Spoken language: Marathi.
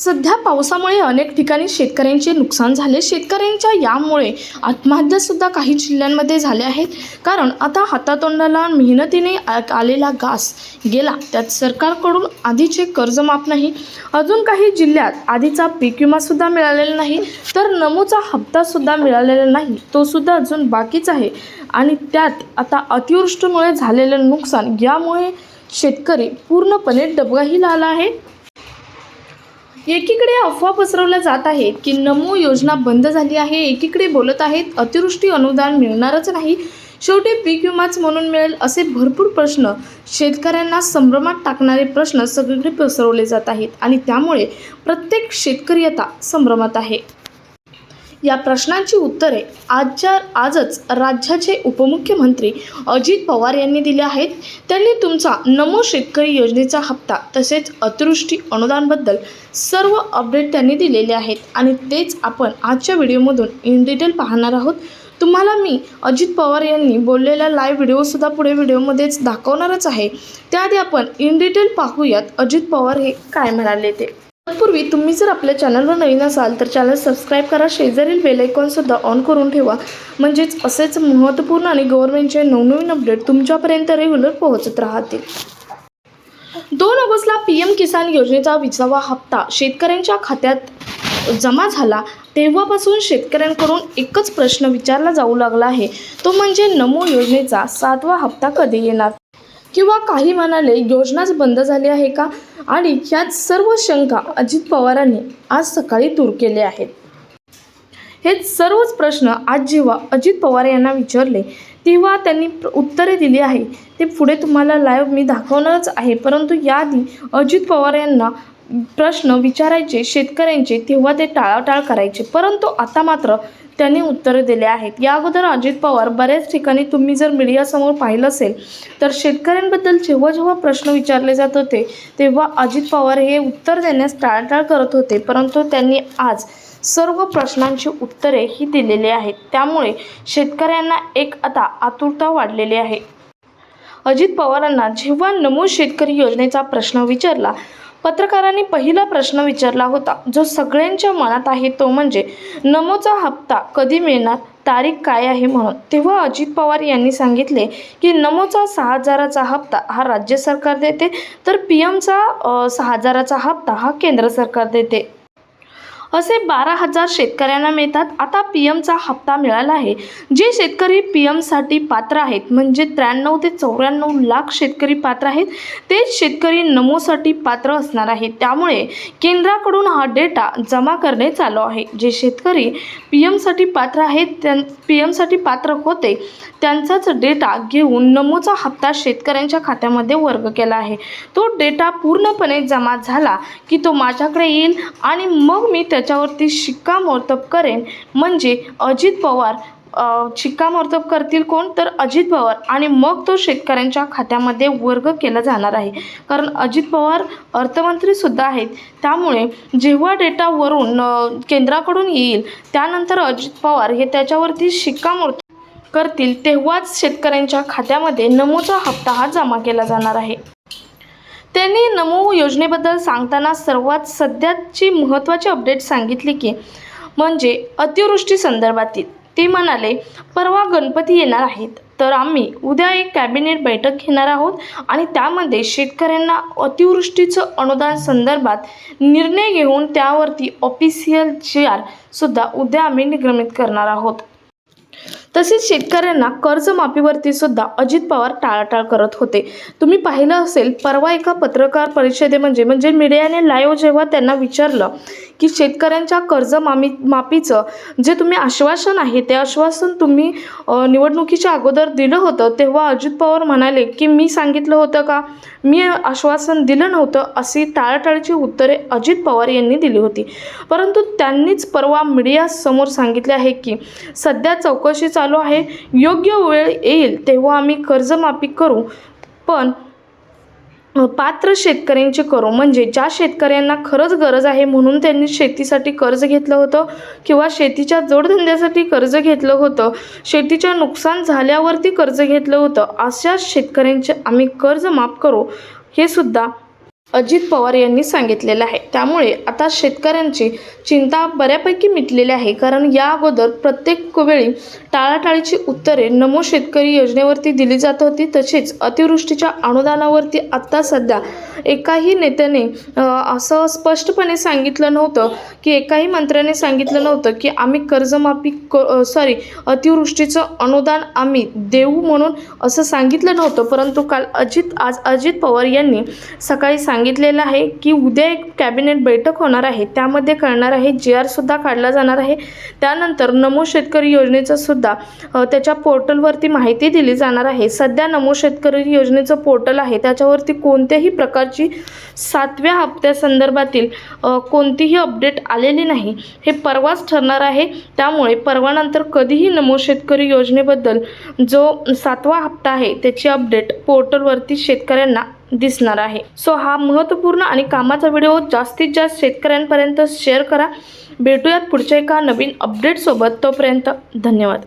सध्या पावसामुळे अनेक ठिकाणी शेतकऱ्यांचे नुकसान झाले. शेतकऱ्यांच्या यामुळे आत्महत्यासुद्धा काही जिल्ह्यांमध्ये झाल्या आहेत. कारण आता हातातोंडाला मेहनतीने आ- आलेला घास गेला. त्यात सरकारकडून आधीचे कर्ज माफ नाही. अजून काही जिल्ह्यात आधीचा पीक विमासुद्धा मिळालेला नाही. तर नमोचा हप्तासुद्धा मिळालेला नाही. तोसुद्धा अजून बाकीच आहे. आणि त्यात आता अतिवृष्टीमुळे झालेलं नुकसान यामुळे शेतकरी पूर्णपणे डबगाही आला आहे. एकीकडे अफवा पसरवल्या जात आहेत की नमो योजना बंद झाली आहे एकीकडे बोलत आहेत अतिवृष्टी अनुदान मिळणारच नाही शेवटी पीक विमाच म्हणून मिळेल असे भरपूर प्रश्न शेतकऱ्यांना संभ्रमात टाकणारे प्रश्न सगळीकडे पसरवले जात आहेत आणि त्यामुळे प्रत्येक शेतकरी आता संभ्रमात आहे. या प्रश्नांची उत्तरे आजच्या आजच राज्याचे उपमुख्यमंत्री अजित पवार यांनी दिली आहेत. त्यांनी तुमचा नमो शेतकरी योजनेचा हप्ता तसेच अतिवृष्टी अनुदानबद्दल सर्व अपडेट त्यांनी दिलेले आहेत आणि तेच आपण आजच्या व्हिडिओमधून इन डिटेल पाहणार आहोत. तुम्हाला मी अजित पवार यांनी बोललेला लाईव्ह व्हिडिओसुद्धा पुढे व्हिडिओमध्येच दाखवणारच आहे. त्याआधी आपण इन डिटेल पाहूयात अजित पवार हे काय म्हणाले ते. तत्पूर्वी तुम्ही जर आपल्या चॅनलवर नवीन असाल तर चॅनल सबस्क्राईब करा शेजारील बेलायकॉनसुद्धा ऑन करून ठेवा. म्हणजेच असेच महत्त्वपूर्ण आणि गव्हर्नमेंटचे नवनवीन अपडेट तुमच्यापर्यंत रेग्युलर पोहोचत राहतील. दोन ऑगस्टला पी एम किसान योजनेचा विसावा हप्ता शेतकऱ्यांच्या खात्यात जमा झाला. तेव्हापासून शेतकऱ्यांकडून एकच प्रश्न विचारला जाऊ लागला आहे. तो म्हणजे नमो योजनेचा सातवा हप्ता कधी येणार? किंवा काही म्हणाले योजनाच बंद झाली आहे का? आणि यात सर्व शंका अजित पवारांनी आज सकाळी दूर केले आहेत. हे सर्वच प्रश्न आज जेव्हा अजित पवार यांना विचारले तेव्हा त्यांनी उत्तरे दिली आहे ते पुढे तुम्हाला लाईव्ह मी दाखवणारच आहे. परंतु याआधी अजित पवार यांना प्रश्न विचारायचे शेतकऱ्यांचे तेव्हा ते टाळाटाळ करायचे. परंतु आता मात्र त्यांनी उत्तरे दिले आहेत. या अगोदर अजित पवार बऱ्याच ठिकाणी तुम्ही जर मीडियासमोर पाहिलं असेल तर शेतकऱ्यांबद्दल जेव्हा जेव्हा प्रश्न विचारले जात होते तेव्हा अजित पवार हे उत्तर देण्यास टाळाटाळ करत होते. परंतु त्यांनी आज सर्व प्रश्नांची उत्तरे ही दिलेली आहेत. त्यामुळे शेतकऱ्यांना एक आता आतुरता वाढलेली आहे. अजित पवारांना जेव्हा नमो शेतकरी योजनेचा प्रश्न विचारला पत्रकारांनी पहिला प्रश्न विचारला होता जो सगळ्यांच्या मनात आहे तो म्हणजे नमोचा हप्ता कधी मिळणार? तारीख काय आहे म्हणून? तेव्हा अजित पवार यांनी सांगितले की नमोचा सहा हजाराचा हप्ता हा राज्य सरकार देते तर पी एमचा सहा हजाराचा हप्ता हा केंद्र सरकार देते. असे बारा हजार शेतकऱ्यांना मिळतात. आता पी एमचा हप्ता मिळाला आहे. जे शेतकरी पी एमसाठी पात्र आहेत म्हणजे त्र्याण्णव ते चौऱ्याण्णव लाख शेतकरी पात्र आहेत. तेच शेतकरी नमोसाठी पात्र असणार आहेत. त्यामुळे केंद्राकडून हा डेटा जमा करणे चालू आहे. जे शेतकरी पी एमसाठी पात्र आहेत त्यां पी एमसाठी पात्र होते त्यांचाच डेटा घेऊन नमोचा हप्ता शेतकऱ्यांच्या खात्यामध्ये वर्ग केला आहे. तो डेटा पूर्णपणे जमा झाला की तो माझ्याकडे येईल आणि मग मी त्याच्यावरती शिक्कामोर्तब करेन. म्हणजे अजित पवार शिक्कामोर्तब करतील कोण? तर अजित पवार. आणि मग तो शेतकऱ्यांच्या खात्यामध्ये वर्ग केला जाणार आहे. कारण अजित पवार अर्थमंत्रीसुद्धा आहेत. त्यामुळे जेव्हा डेटावरून केंद्राकडून येईल त्यानंतर अजित पवार हे त्याच्यावरती शिक्कामोर्तब करतील तेव्हाच शेतकऱ्यांच्या खात्यामध्ये नमोचा हप्ता हा जमा केला जाणार आहे. त्यांनी नमो योजनेबद्दल सांगताना सर्वात सध्याची महत्त्वाची अपडेट सांगितली की म्हणजे अतिवृष्टी संदर्भातील ते म्हणाले परवा गणपती येणार आहेत तर आम्ही उद्या एक कॅबिनेट बैठक घेणार आहोत आणि त्यामध्ये शेतकऱ्यांना अतिवृष्टीचं अनुदान संदर्भात निर्णय घेऊन त्यावरती ऑफिशियल जी आर सुद्धा उद्या आम्ही निर्गमित करणार आहोत. तसेच शेतकऱ्यांना कर्जमाफीवरती सुद्धा अजित पवार टाळाटाळ करत होते. तुम्ही पाहिलं असेल परवा एका पत्रकार परिषदेमध्ये म्हणजे मीडियाने लाईव्ह जेव्हा त्यांना विचारलं की शेतकऱ्यांच्या कर्ज मामी माफीचं जे तुम्ही आश्वासन आहे ते आश्वासन तुम्ही निवडणुकीच्या अगोदर दिलं होतं तेव्हा अजित पवार म्हणाले की मी सांगितलं होतं का? मी आश्वासन दिलं नव्हतं अशी टाळाटाळीची उत्तरे अजित पवार यांनी दिली होती. परंतु त्यांनीच परवा मीडियासमोर सांगितले आहे की सध्या चौकशी चालू आहे योग्य वेळ येईल तेव्हा आम्ही कर्जमाफी करू. पण पात्र शेतकऱ्यांचे करो. म्हणजे ज्या शेतकऱ्यांना खरंच गरज आहे म्हणून त्यांनी शेतीसाठी कर्ज घेतलं होतं किंवा शेतीच्या जोडधंद्यासाठी कर्ज घेतलं होतं शेतीच्या नुकसान झाल्यावरती कर्ज घेतलं होतं अशा शेतकऱ्यांचे आम्ही कर्ज माफ करू. हे सुद्धा अजित पवार यांनी सांगितलेलं आहे. त्यामुळे आता शेतकऱ्यांची चिंता बऱ्यापैकी मिटलेली आहे. कारण या अगोदर प्रत्येक वेळी टाळाटाळीची उत्तरे नमो शेतकरी योजनेवरती दिली जात होती. तसेच अतिवृष्टीच्या अनुदानावरती आत्ता सध्या एकाही नेत्याने असं स्पष्टपणे सांगितलं नव्हतं की एकाही मंत्र्याने सांगितलं नव्हतं की आम्ही कर्जमाफी क सॉरी अतिवृष्टीचं अनुदान आम्ही देऊ म्हणून असं सांगितलं नव्हतं. परंतु काल अजित आज अजित पवार यांनी सकाळी सांगितलेलं आहे की उद्या एक कॅबिनेट बैठक होणार आहे. त्यामध्ये कळणार आहे जी आरसुद्धा काढला जाणार आहे. त्यानंतर नमो शेतकरी योजनेचं सुद्धा त्याच्या पोर्टलवरती माहिती दिली जाणार आहे. सध्या नमो शेतकरी योजनेचं पोर्टल आहे. त्याच्यावरती कोणत्याही प्रकारची सातव्या हप्त्यासंदर्भातील कोणतीही अपडेट आलेली नाही. हे परवाच ठरणार आहे. त्यामुळे परवानंतर कधीही नमो शेतकरी योजनेबद्दल जो सातवा हप्ता आहे त्याची अपडेट पोर्टलवरती शेतकऱ्यांना दिसणार आहे. सो हा महत्त्वपूर्ण आणि कामाचा व्हिडिओ जास्तीत जास्त शेतकऱ्यांपर्यंत शेअर करा. भेटूयात पुढच्या एका नवीन अपडेटसोबत तोपर्यंत धन्यवाद.